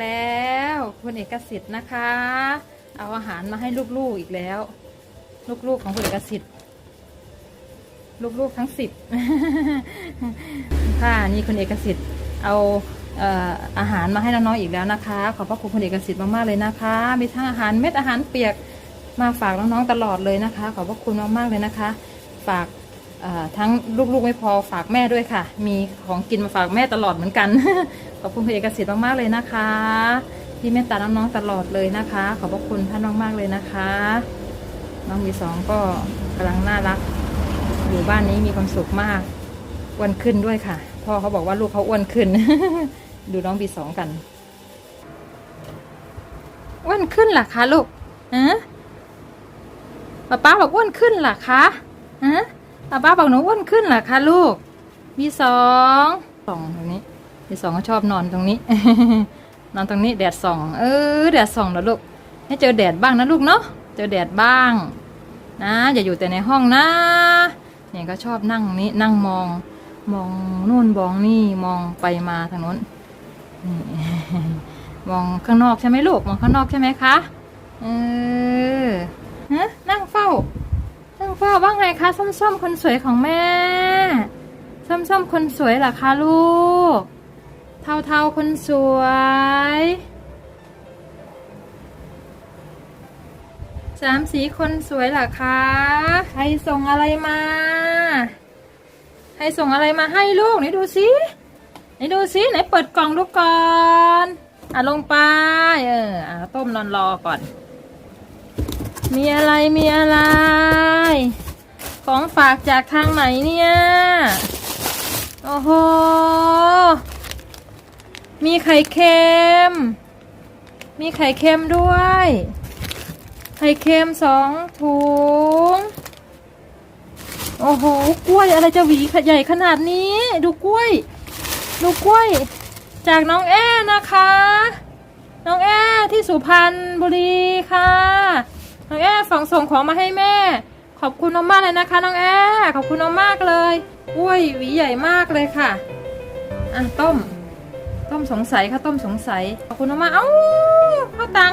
แล้ว คุณเอกสิทธิ์นะคะ เอาอาหารมาให้ลูกๆอีกแล้ว ลูกๆของคุณเอกสิทธิ์ลูกๆทั้งสิบค่ะนี่คุณเอกสิทธิ์เอาอาหารมาให้น้องๆอีกแล้วนะคะ ขอบพระคุณคุณเอกสิทธิ์มากๆเลยนะคะ มีทั้งอาหารเม็ดอาหารเปียกมาฝากน้องๆตลอดเลยนะคะ ขอบพระคุณมากๆเลยนะคะ ฝาก ทั้งลูกๆไม่พอฝากแม่ด้วยค่ะ มีของกินมาฝากแม่ตลอดเหมือนกัน ขอบคุณคุณเอกสิทธิ์มากๆเลยนะคะ ที่เมตตาน้องๆตลอดเลยนะคะ ขอบพระคุณท่านมากๆเลยนะคะ น้องมีสองก็กำลังน่ารัก อยู่บ้านนี้มีความสุขมากอ้วนขึ้นด้วยค่ะ พ่อเขาบอกว่าลูกเขาอ้วนขึ้น ดูน้องบีสองกันอ้วนขึ้นหรอคะลูกฮะป้าป้าบอกอ้วนขึ้นหรอคะฮะ ป้าป้าบอกหนูอ้วนขึ้นเหรอคะลูกบีสองสองตรงนี้บีสองก็ชอบนอนตรงนี้ นอนตรงนี้แดดส่อง เออ แดดส่องแล้วลูก ให้เจอแดดบ้างนะลูกเนาะ เจอแดดบ้าง นะ อย่าอยู่แต่ในห้องนะ เนี่ยก็ชอบนั่งนี้นั่งมอง มองนู่นมองนี่มองไปมาทางโน้นมองข้างนอกใช่ไหมลูก มองข้างนอกใช่ไหมคะ เออฮะนั่งเฝ้า นั่งเฝ้าว่าไงคะส้มๆคนสวยของแม่ ส้มๆคนสวยเหรอคะลูก เทาๆคนสวย สามสีคนสวยเหรอคะ ใครส่งอะไรมา ใครส่งอะไรมาให้ลูกไหนดูสิไหนดูสิไหนเปิดกล่องดูก่อน อะลงไป เอออะต้มนอนรอก่อน มีอะไรมีอะไร ของฝากจากทางไหนเนี่ย โอ้โห มีไข่เค็ม มีไข่เค็มด้วย ไข่เค็มสองถุง โอ้โห กล้วยอะไรจะหวีใหญ่ขนาดนี้ ดูกล้วย ดูกล้วย จากน้องแอ้นะคะ น้องแอ้ที่สุพรรณบุรีค่ะ สองส่งของมาให้แม่ ขอบคุณน้องมากเลยนะคะ น้องแอขอบคุณน้องมากเลยอุ้ยหวีใหญ่มากเลยค่ะอะต้ม ต้มสงสัยค่ะต้มสงสัยขอบคุณน้องมากเอ้าข้าวตัง